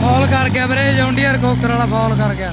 Fall ਕਰ ਗਿਆ ਵੀਰੇ ਜੌਂਡੀਅਰ ਕੋਕਰ ਵਾਲਾ ਫਾਲ ਕਰ ਗਿਆ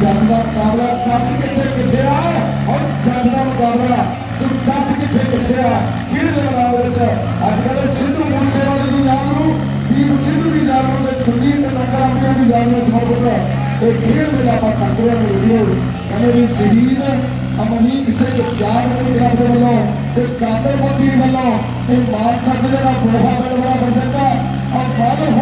ਜੰਗ ਦਾ ਮੁਕਾਬਲਾ ਕੱਸ ਕਿੱਥੇ ਕਿੱਥੇ ਆ ਔਰ ਜੰਗ ਦਾ ਮੁਕਾਬਲਾ ਤੂੰ ਕੱਸ ਕਿੱਥੇ ਕਿੱਥੇ ਆ ਖੇਡ ਦੇ ਵਿੱਚ ਅੱਜ ਕੱਲ੍ਹ ਸਿੱਧੂ ਮੂਸੇ ਦੀ ਜਾਨ ਨੂੰ ਟੀਮ ਸਿੱਧੂ ਦੀ ਜਾਨ ਨੂੰ ਤੇ ਸੰਦੀਪ ਨੰਗਾ ਦੀ ਜਾਨ ਨੂੰ ਸਮਰਪਿਤ ਹੈ ਇਹ ਖੇਡ ਦੇ ਆਪਾਂ ਕਰਦੇ ਹਾਂ ਵੀਡੀਓ। ਕਹਿੰਦੇ ਵੀ ਸ਼ਹੀਦ ਅਮਨੀਕ ਸਿੰਘ ਚਾਰ ਦੇ ਆਪਣੇ ਵੱਲੋਂ ਤੇ ਕਾਦਰ ਮੋਦੀ ਵੱਲੋਂ ਇਹ ਮਾਨ ਸਾਹਿਬ ਜਿਹੜਾ ਬੋਹਾ ਮਿਲਵਾ ਬਸੰਦਾ ਔਰ ਬਾਦਲ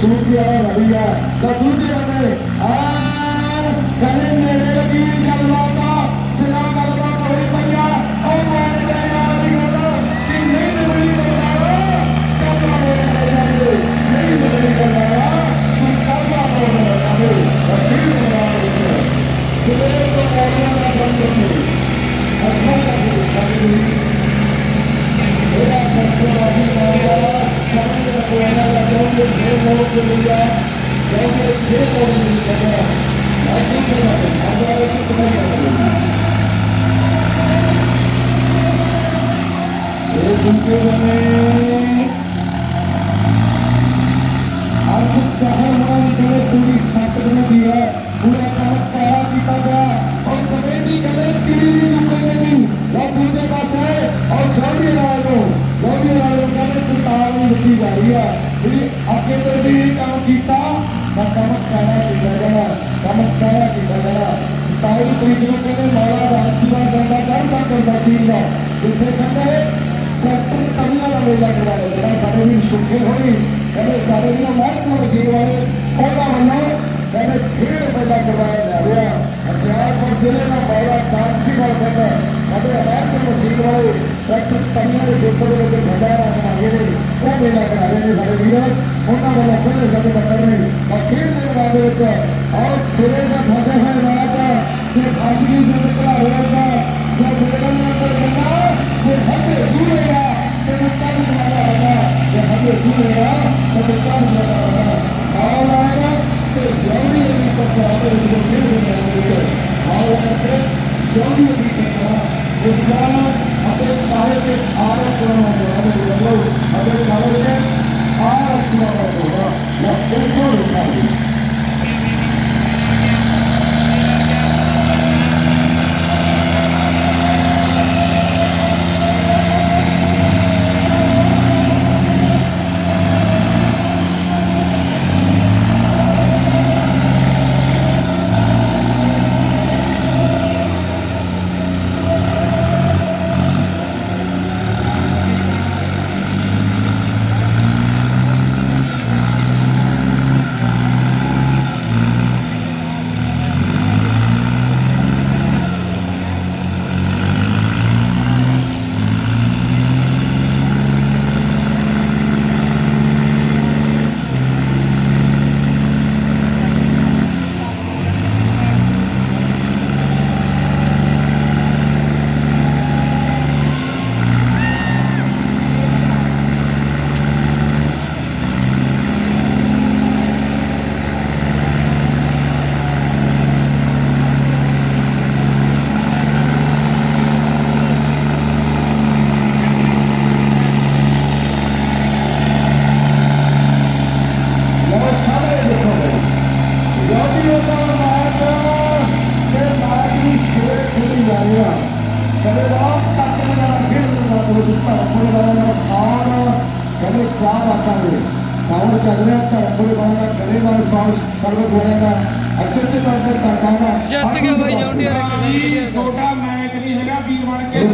சூரிய நதியா தூசி ஆ கலை நிலையில் கல்வா 報するや、大に、ね हे। काम ਕੀਤਾ मग चमत्कारा केला चमत्कारा केला तावडी परिचलोकाने ਟਰੈਕਟਰ ਕਈਆਂ ਦੇ ਖੇਤਾਂ ਦੇ ਵਿੱਚ ਖੜਾ ਆ ਰਹੇ ਨੇ ਉਹ ਮੇਲਾ ਕਰਾ ਰਹੇ ਨੇ ਸਾਡੇ ਵੀਰ, ਉਹਨਾਂ ਵੱਲੋਂ ਖੁੱਲੇ ਸਾਡੇ ਬੱਕਰ ਨੇ ਅਖੀਰ ਦੇ ਵਾਰ ਦੇ ਵਿੱਚ ਆਹ ਸਿਰੇ ਦਾ ਫਸੇ ਹੋਏ ਰਾਜ ਤੇ ਖਾਸਗੀ ਦੇ ਨਿਕਲਾ ਹੋਇਆ ਦਾ, ਜੋ ਬੇਗਨ ਨਾਲ ਕਰਨਾ ਤੇ ਹੱਥੇ ਸੂਰੇਗਾ ਤੇ ਮੁੱਕਾ ਵੀ ਮਾਰਿਆ ਹੋਣਾ ਤੇ ਹੱਥੇ ਸੂਰੇਗਾ ਤੇ ਮੁੱਕਾ ਵੀ ਮਾਰਿਆ ਹੋਣਾ ਆਹ ਆਏਗਾ ਤੇ ਜਲਦੀ ਇਹ ਪੱਕਾ ਆਵੇ ਜੋ ਫਿਰ ਹੋਣਾ ਆਹ ਆਏਗਾ ਜਲਦੀ ਇਹ ਪੱਕਾ विज्ञान अपने कार्य के आरक्षण ਕਹਿੰਦੇ ਨਾ ਨਾ ਨਾ ਨਾ ਕਿਆ ਬਾਤਾਂ ਨੇ ਸਾਊਂਡ ਚੱਲ ਰਿਹਾ ਧਰਮਪੁਰ ਵਾਲਾ ਕਰੇ ਨਾਲ ਸਾਊਂਡ ਸਰਵਿਸ ਹੋਏਗਾ ਅੱਛੇ ਅੱਛੇ ਤੌਰ ਤੇ ਕਰਦਾ ਜਿੱਤ ਗਿਆ ਬਾਈ ਗੱਲ ਵਧੀਆ ਕਰ। ਛੋਟਾ ਮੈਚ ਨਹੀਂ ਹੈਗਾ ਵੀਰ ਬਣ ਕੇ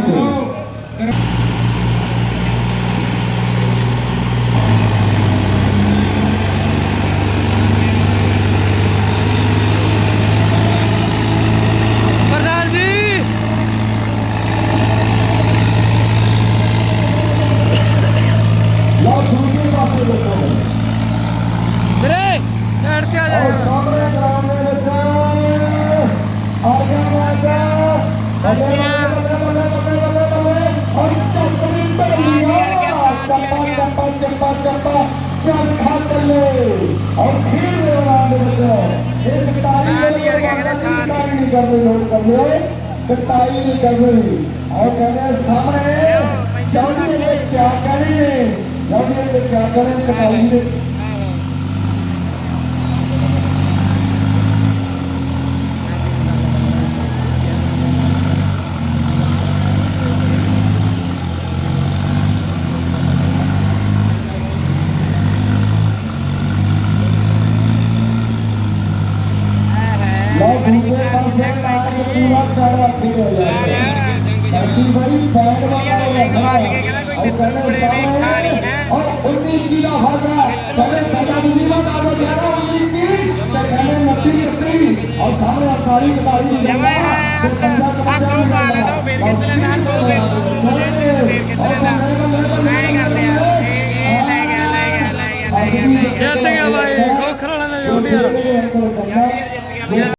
कटाई करनी और कहने सामने क्या करें क्या करें कटाई और सामने अड़तालीस इकतालीस ਜਿੱਤ ਗਿਆ ਬਾਈ ਕੋਖਰ ਵਾਲਾ ਨੇ ਜੋੜੀ ਯਾਰ ਜਿੱਤ ਗਿਆ